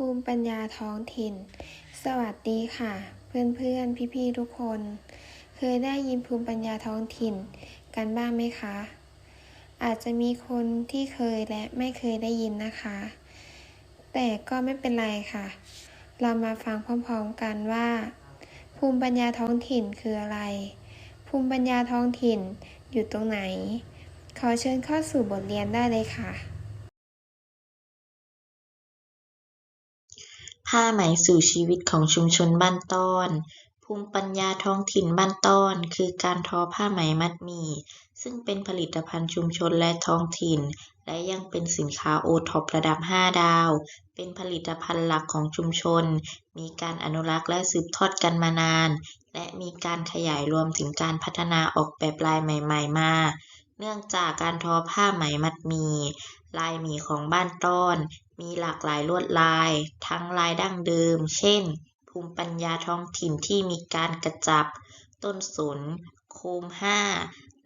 ภูมิปัญญาท้องถิ่น สวัสดีค่ะ เพื่อนๆ พี่ๆ ทุกคน เคยได้ยินภูมิปัญญาท้องถิ่นกันบ้างไหมคะ อาจจะมีคนที่เคยและไม่เคยได้ยินนะคะ แต่ก็ไม่เป็นไรค่ะ เรามาฟังพร้อมๆกันว่า ภูมิปัญญาท้องถิ่นคืออะไร ภูมิปัญญาท้องถิ่นอยู่ตรงไหน ขอเชิญเข้าสู่บทเรียนได้เลยค่ะ ผ้าไหมสู่ชีวิตของชุมชนบ้านต้อน ภูมิปัญญาท้องถิ่นบ้านต้อน คือการทอผ้าไหมมัดหมี่ ซึ่งเป็นผลิตภัณฑ์ชุมชนและท้องถิ่น และยังเป็นสินค้าโอท็อประดับ 5 ดาว เป็นผลิตภัณฑ์หลักของชุมชน มีการอนุรักษ์และสืบทอดกันมานาน และมีการขยายรวมถึงการพัฒนาออกแบบลายใหม่ ๆ มา เนื่องจากการทอผ้าไหมมัดหมี่ลายหมี่ของบ้านต้อน มีหลากหลายลวดลาย ทั้งลายดั้งเดิม เช่น ภูมิปัญญาท้องถิ่นที่มีการกระจับ ต้นสน โคมห้า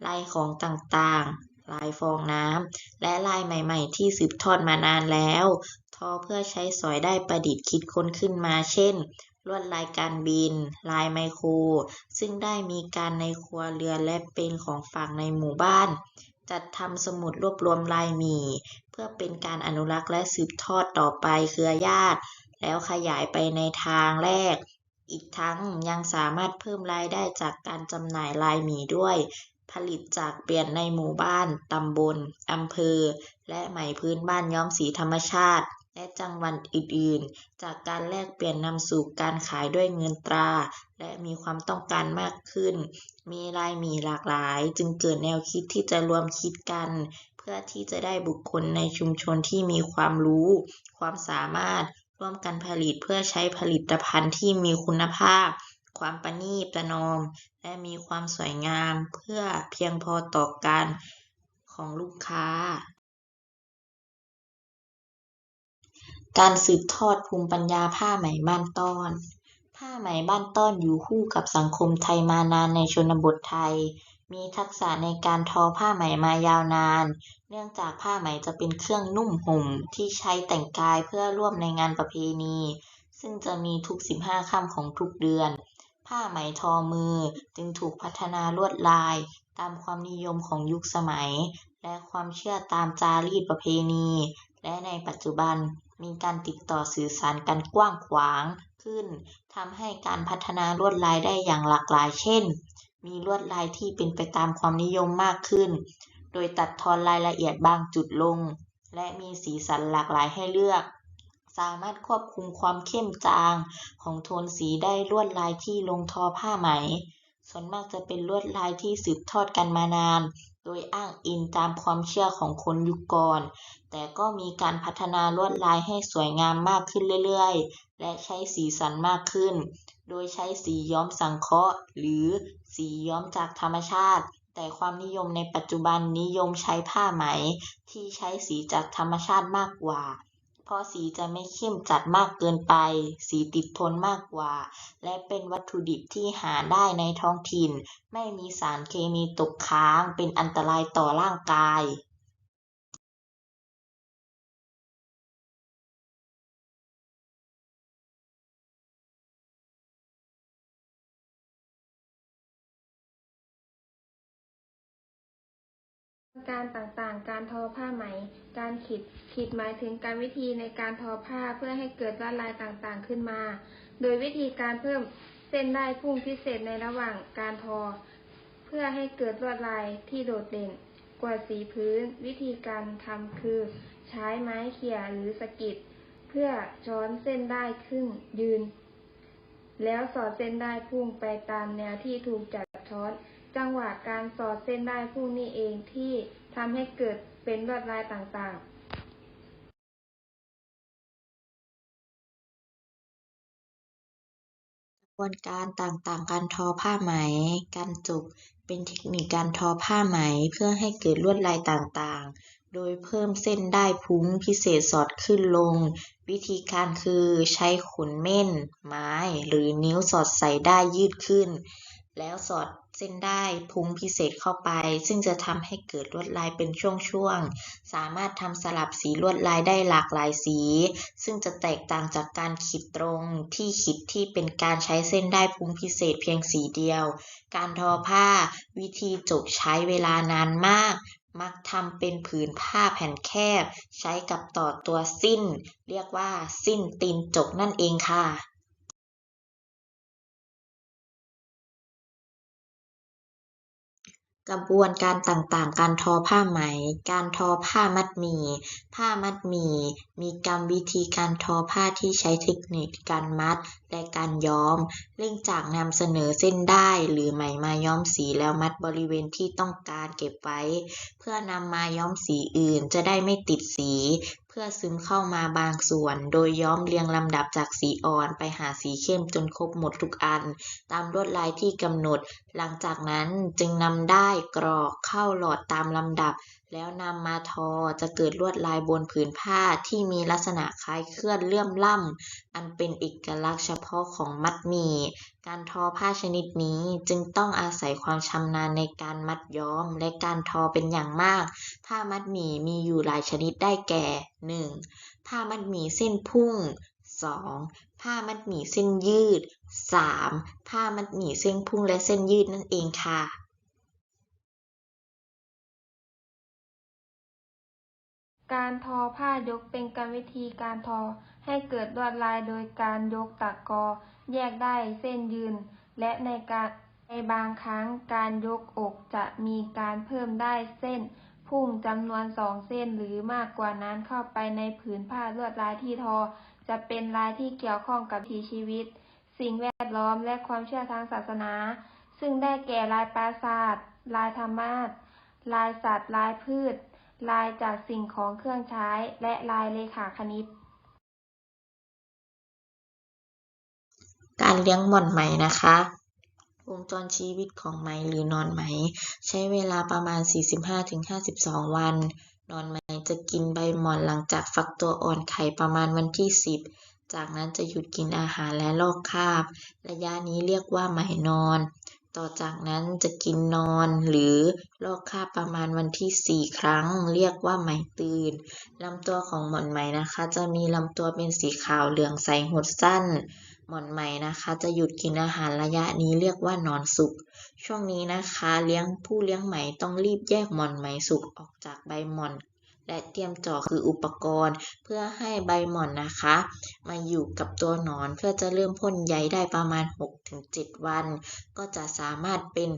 ลายของต่างๆ ลายฟองน้ำ และลายใหม่ๆ ที่สืบทอดมานานแล้ว ทอเพื่อใช้สอยได้ประดิษฐ์คิดค้นขึ้นมา เช่น ลวดลายการบิน ลายไมโคร ซึ่งได้มีการในครัวเรือนและเป็นของฝากในหมู่บ้าน จัดทำสมุดรวบรวมลายหมี่ เพื่อเป็นการอนุรักษ์และสืบทอดต่อไปเครือญาติ แล้วขยายไปในทางแรก อีกทั้งยังสามารถเพิ่มรายได้จากการจำหน่ายลายหมี่ด้วย ผลิตจากเปลี่ยนในหมู่บ้าน ตำบลอำเภอ และไหมพื้นบ้านย้อมสีธรรมชาติ และจังหวัดอื่น ๆ จากการแลกเปลี่ยนนำสู่การขายด้วยเงินตรา และมีความต้องการมากขึ้น มีลายหมี่หลากหลาย จึงเกิดแนวคิดที่จะรวมคิดกัน เพื่อที่จะได้บุคคลในชุมชนที่มีความรู้ ความสามารถร่วมกันผลิตเพื่อใช้ผลิตภัณฑ์ที่มีคุณภาพ ความประนีประนอม และมีความสวยงามเพื่อเพียงพอต่อการของลูกค้า การสืบทอดภูมิปัญญาผ้าไหมบ้านต้อน ผ้าไหมบ้านต้อนอยู่คู่กับสังคมไทยมานานในชนบทไทย มีทักษะในการทอผ้าไหมมายาวนาน เนื่องจากผ้าไหมจะเป็นเครื่องนุ่มห่มที่ใช้แต่งกายเพื่อร่วมในงานประเพณี ซึ่งจะมีทุก 15 ค่ำของทุกเดือน ผ้าไหมทอมือจึงถูกพัฒนาลวดลาย ตามความนิยมของยุคสมัย และความเชื่อตามจารีตประเพณี และในปัจจุบัน มีการติดต่อสื่อสารกันกว้างขวางขึ้นทำให้การพัฒนาลวดลายได้อย่างหลากหลาย เช่น มีลวดลายที่เป็นไปตามความนิยมมากขึ้น โดยตัดทอนรายละเอียดบางจุดลง และมีสีสันหลากหลายให้เลือก สามารถควบคุมความเข้มจางของโทนสีได้ลวดลายที่ลงทอผ้าไหม ส่วนมากจะเป็นลวดลายที่สืบทอดกันมานาน โดยอ้างอิงตามความเชื่อของคนยุคก่อน แต่ก็มีการพัฒนาลวดลายให้สวยงามมากขึ้นเรื่อยๆ และใช้สีสันมากขึ้น โดยใช้สีย้อมสังเคราะห์ หรือสีย้อมจากธรรมชาติ แต่ความนิยมในปัจจุบันนิยมใช้ผ้าไหมที่ใช้สีจากธรรมชาติมากกว่า เพราะสีจะไม่เข้มจัดมากเกินไป สีติดทนมากกว่า และเป็นวัตถุดิบที่หาได้ในท้องถิ่น ไม่มีสารเคมีตกค้าง เป็นอันตรายต่อร่างกาย การต่างๆ การทอผ้าไหม การขีด ขีดหมายถึงการวิธีในการทอผ้าเพื่อให้เกิดลวดลายต่างๆขึ้นมา โดยวิธีการเพิ่มเส้นได้พุ่งพิเศษในระหว่างการทอ เพื่อให้เกิดลวดลายที่โดดเด่น กว่าสีพื้น วิธีการทำคือ ใช้ไม้เขี่ยหรือสกิดเพื่อช้อนเส้นได้ขึ้นยืน แล้วสอดเส้นได้พุ่งไปตามแนวที่ถูกจัดช้อน จังหวะการสอดเส้นได้พุ่งนี่เองที่ทำให้เกิดเป็นลวดลายต่างๆกระบวนการต่างๆ การทอผ้าไหม การจบเป็นเทคนิคการทอผ้าไหมเพื่อให้เกิดลวดลายต่างๆ โดยเพิ่มเส้นได้พุ้งพิเศษสอดขึ้นลง วิธีการคือใช้ขนเม่น ไม้ หรือนิ้วสอดใส่ได้ยืดขึ้น แล้วสอดเส้นได้พุงพิเศษเข้าไป ซึ่งจะทำให้เกิดลวดลายเป็นช่วงๆ สามารถทำสลับสีลวดลายได้หลากหลายสี ซึ่งจะแตกต่างจากการขีดตรงที่ขีดที่เป็นการใช้เส้นได้พุงพิเศษเพียงสีเดียว การทอผ้า วิธีจกใช้เวลานานมาก มักทำเป็นผืนผ้าแผ่นแคบ ใช้กับต่อตัวสิ้น เรียกว่าสิ้นตีนจกนั่นเองค่ะ กระบวนการต่าง ๆ การทอผ้าไหม การทอผ้ามัดหมี่ ผ้ามัดหมี่ มีกรรมวิธีการทอผ้าที่ใช้เทคนิคการมัด และการย้อมเนื่องจากนำเสนอเส้นได้หรือไหมมาย้อมสีแล้วมัดบริเวณที่ต้องการเก็บไว้ เพื่อนำมาย้อมสีอื่นจะได้ไม่ติดสี เพื่อซึมเข้ามาบางส่วน โดยย้อมเรียงลำดับจากสีอ่อนไปหาสีเข้มจนครบหมดทุกอัน ตามลวดลายที่กำหนด หลังจากนั้นจึงนำได้กรอกเข้าหลอดตามลำดับ แล้วนำมาทอจะเกิดลวดลายบนผืนผ้าที่มีลักษณะคล้ายเคลื่อนเลื่อมล่ำ อันเป็นเอกลักษณ์เฉพาะของมัดหมี่ การทอผ้าชนิดนี้จึงต้องอาศัยความชำนาญในการมัดย้อมและการทอเป็นอย่างมาก ผ้ามัดหมี่มีอยู่หลายชนิดได้แก่ 1. ผ้ามัดหมี่เส้นพุ่ง 2. ผ้ามัดหมี่เส้นยืด 3. ผ้ามัดหมี่เส้นพุ่งและเส้นยืดนั่นเองค่ะ การทอผ้ายกเป็นกรรมวิธีการทอให้เกิดลวดลายโดยการยกตะกอ แยกได้เส้นยืน และในการในบางครั้งการยกอกจะมีการเพิ่มได้เส้น พุ่งจำนวนสองเส้นหรือมากกว่านั้นเข้าไปในผืนผ้าลวดลายที่ทอ จะเป็นลายที่เกี่ยวข้องกับวิถีชีวิต สิ่งแวดล้อมและความเชื่อทางศาสนา ซึ่งได้แก่ลายปราสาทลายธรรมาสลายสัตว์ ลายพืช ลายจากสิ่งของเครื่องใช้ และลายเลขาคณิต การเลี้ยงหม่อนไหมนะคะ วงจรชีวิตของไหมหรือนอนไหม ใช้เวลาประมาณ 45-52 วัน นอนไหมจะกินใบหม่อนหลังจากฟักตัวอ่อนไข่ประมาณวันที่ 10 จากนั้นจะหยุดกินอาหารและลอกคราบ ระยะนี้เรียกว่าไหมนอน ต่อจากนั้นจะกินนอนหรือลอกคราบประมาณวันที่ 4 ครั้ง เรียกว่าไหมตื่นลำตัวของหมอนไหมนะคะ จะมีลำตัวเป็นสีขาวเหลืองใสหดสั้น หมอนไหมนะคะ จะหยุดกินอาหารระยะนี้เรียกว่านอนสุก ช่วงนี้นะคะ เลี้ยงผู้เลี้ยงไหมต้องรีบแยกหมอนไหมสุกออกจากใบหมอน และเตรียมจ่อคืออุปกรณ์ เพื่อให้ใบหม่อนนะคะ มาอยู่กับตัวหนอนเพื่อจะเริ่มพ่นใยได้ประมาณ 6-7 วัน ก็จะสามารถเป็น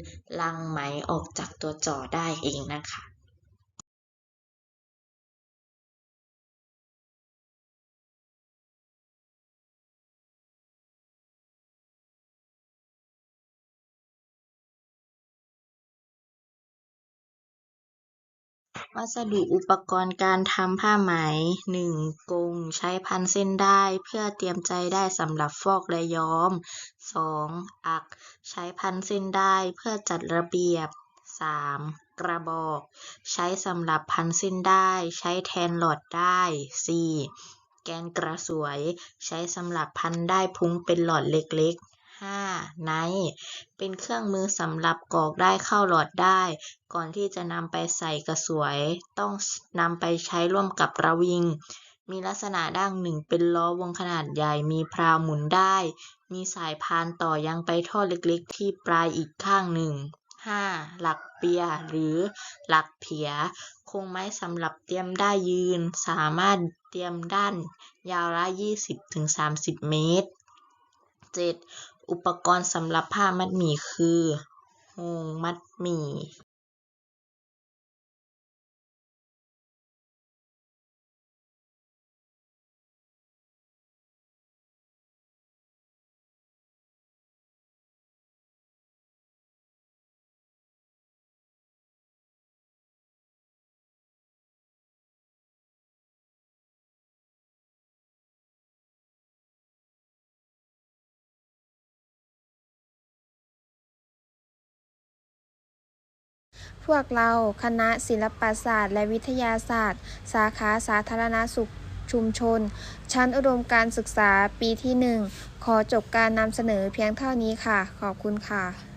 รังไหมออกจากตัวจ่อได้เองนะคะ วัสดุอุปกรณ์การทำผ้าไหม 1. กง ใช้พันเส้นได้เพื่อเตรียมใจได้สำหรับฟอกและย้อม 2. อัก ใช้พันเส้นได้เพื่อจัดระเบียบ 3. กระบอก ใช้สำหรับพันเส้นได้ ใช้แทนหลอดได้ 4. แกนกระสวย ใช้สำหรับพันได้พุ้งเป็นหลอดเล็กๆ 5. ไนท์เป็นเครื่องมือสำหรับกรอกได้เข้าหลอดได้ ก่อนที่จะนำไปใส่กระสวย ต้องนำไปใช้ร่วมกับระวิง มีลักษณะด้านหนึ่งเป็นล้อวงขนาดใหญ่ มีพราวหมุนได้ มีสายพานต่อยังไปท่อเล็กๆ ที่ปลายอีกข้างหนึ่ง 5. หลักเปีย หรือหลักเผียโครงไม้สำหรับเตรียมได้ยยืน สามารถเตรียมด้านยาวละ 20-30 เมตร 7. อุปกรณ์สำหรับผ้ามัดหมี่คือโฮงมัดหมี่ พวกเราคณะศิลปศาสตร์ และวิทยาศาสตร์ สาขาสาธารณสุขชุมชน ชั้นอุดมการศึกษาปีที่หนึ่งขอจบการนำเสนอเพียงเท่านี้ค่ะ ขอบคุณค่ะ